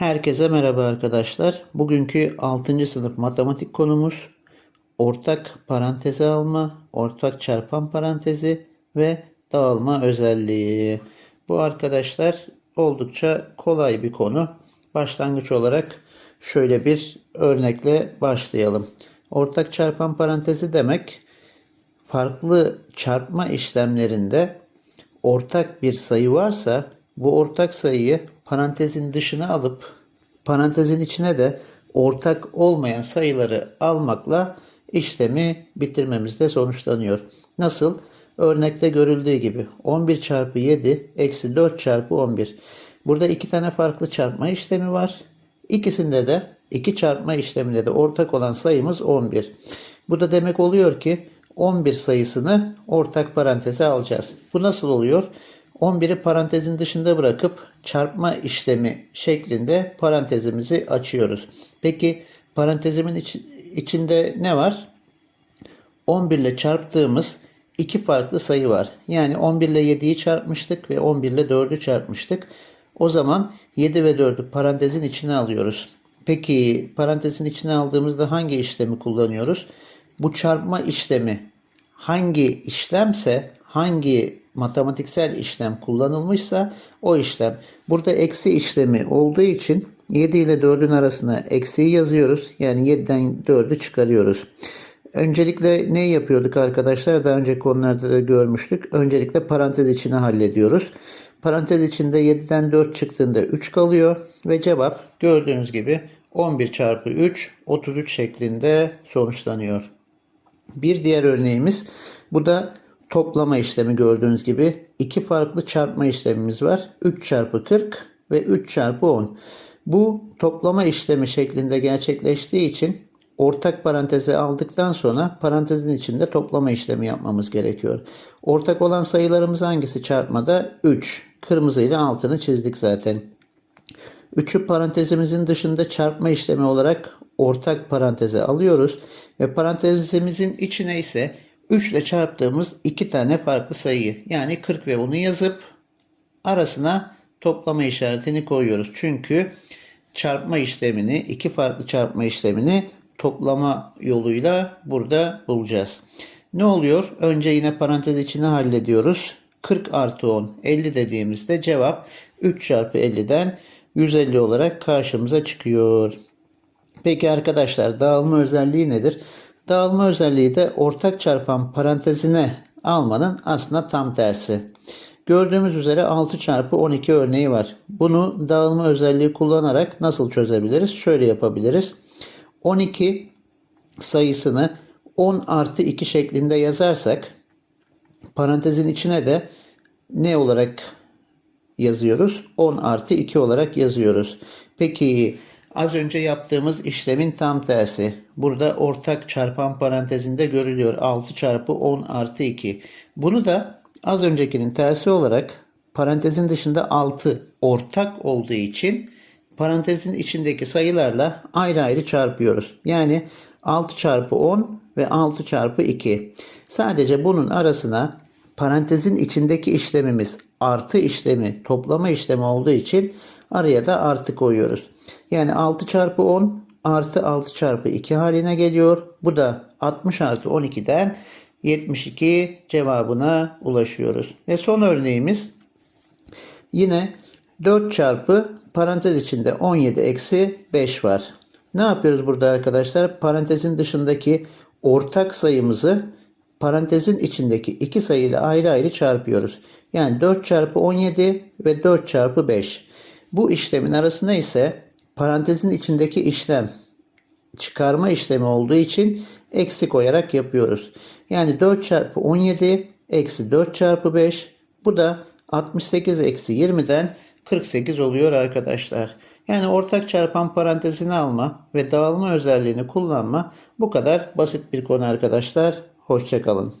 Herkese merhaba arkadaşlar. Bugünkü 6. sınıf matematik konumuz ortak paranteze alma, ortak çarpan parantezi ve dağılma özelliği. Bu arkadaşlar oldukça kolay bir konu. Başlangıç olarak şöyle bir örnekle başlayalım. Ortak çarpan parantezi demek farklı çarpma işlemlerinde ortak bir sayı varsa bu ortak sayıyı parantezin dışına alıp parantezin içine de ortak olmayan sayıları almakla işlemi bitirmemizde sonuçlanıyor. Nasıl? Örnekte görüldüğü gibi 11 çarpı 7 eksi 4 çarpı 11. Burada iki tane farklı çarpma işlemi var. İkisinde de iki çarpma işleminde de ortak olan sayımız 11. Bu da demek oluyor ki 11 sayısını ortak paranteze alacağız. Bu nasıl oluyor? 11'i parantezin dışında bırakıp çarpma işlemi şeklinde parantezimizi açıyoruz. Peki parantezimin iç- içinde ne var? 11 ile çarptığımız iki farklı sayı var. Yani 11 ile 7'yi çarpmıştık ve 11 ile 4'ü çarpmıştık. O zaman 7 ve 4'ü parantezin içine alıyoruz. Peki parantezin içine aldığımızda hangi işlemi kullanıyoruz? Bu çarpma işlemi hangi işlemse, hangi matematiksel işlem kullanılmışsa o işlem. Burada eksi işlemi olduğu için 7 ile 4'ün arasına eksiği yazıyoruz. Yani 7'den 4'ü çıkarıyoruz. Öncelikle ne yapıyorduk arkadaşlar? Daha önce konularda da görmüştük. Öncelikle parantez içine hallediyoruz. Parantez içinde 7'den 4 çıktığında 3 kalıyor ve cevap gördüğünüz gibi 11 çarpı 3 33 şeklinde sonuçlanıyor. Bir diğer örneğimiz bu da toplama işlemi gördüğünüz gibi iki farklı çarpma işlemimiz var. 3 çarpı 40 ve 3 çarpı 10. Bu toplama işlemi şeklinde gerçekleştiği için ortak paranteze aldıktan sonra parantezin içinde toplama işlemi yapmamız gerekiyor. Ortak olan sayılarımız hangisi çarpmada? 3. Kırmızıyla altını çizdik zaten. 3'ü parantezimizin dışında çarpma işlemi olarak ortak paranteze alıyoruz ve parantezimizin içine ise 3 ile çarptığımız iki tane farklı sayıyı yani 40 ve 10'u yazıp arasına toplama işaretini koyuyoruz. Çünkü çarpma işlemini, iki farklı çarpma işlemini toplama yoluyla burada bulacağız. Ne oluyor? Önce yine parantez içine hallediyoruz. 40 artı 10, 50 dediğimizde cevap 3 çarpı 50'den 150 olarak karşımıza çıkıyor. Peki arkadaşlar dağılma özelliği nedir? Dağılma özelliği de ortak çarpan parantezine almanın aslında tam tersi. Gördüğümüz üzere 6 çarpı 12 örneği var. Bunu dağılma özelliği kullanarak nasıl çözebiliriz? Şöyle yapabiliriz. 12 sayısını 10 artı 2 şeklinde yazarsak parantezin içine de ne olarak yazıyoruz? 10 artı 2 olarak yazıyoruz. Peki az önce yaptığımız işlemin tam tersi. Burada ortak çarpan parantezinde görülüyor. 6 çarpı 10 artı 2. Bunu da az öncekinin tersi olarak parantezin dışında 6 ortak olduğu için parantezin içindeki sayılarla ayrı ayrı çarpıyoruz. Yani 6 çarpı 10 ve 6 çarpı 2. Sadece bunun arasına parantezin içindeki işlemimiz artı işlemi toplama işlemi olduğu için araya da artı koyuyoruz. Yani 6 çarpı 10 artı 6 çarpı 2 haline geliyor. Bu da 60 artı 12'den 72 cevabına ulaşıyoruz. Ve son örneğimiz yine 4 çarpı parantez içinde 17 eksi 5 var. Ne yapıyoruz burada arkadaşlar? Parantezin dışındaki ortak sayımızı parantezin içindeki iki sayıyla ayrı ayrı çarpıyoruz. Yani 4 çarpı 17 ve 4 çarpı 5. Bu işlemin arasında ise parantezin içindeki işlem çıkarma işlemi olduğu için eksi koyarak yapıyoruz. Yani 4 çarpı 17 eksi 4 çarpı 5 bu da 68 eksi 20'den 48 oluyor arkadaşlar. Yani ortak çarpan parantezini alma ve dağılma özelliğini kullanma bu kadar basit bir konu arkadaşlar. Hoşçakalın.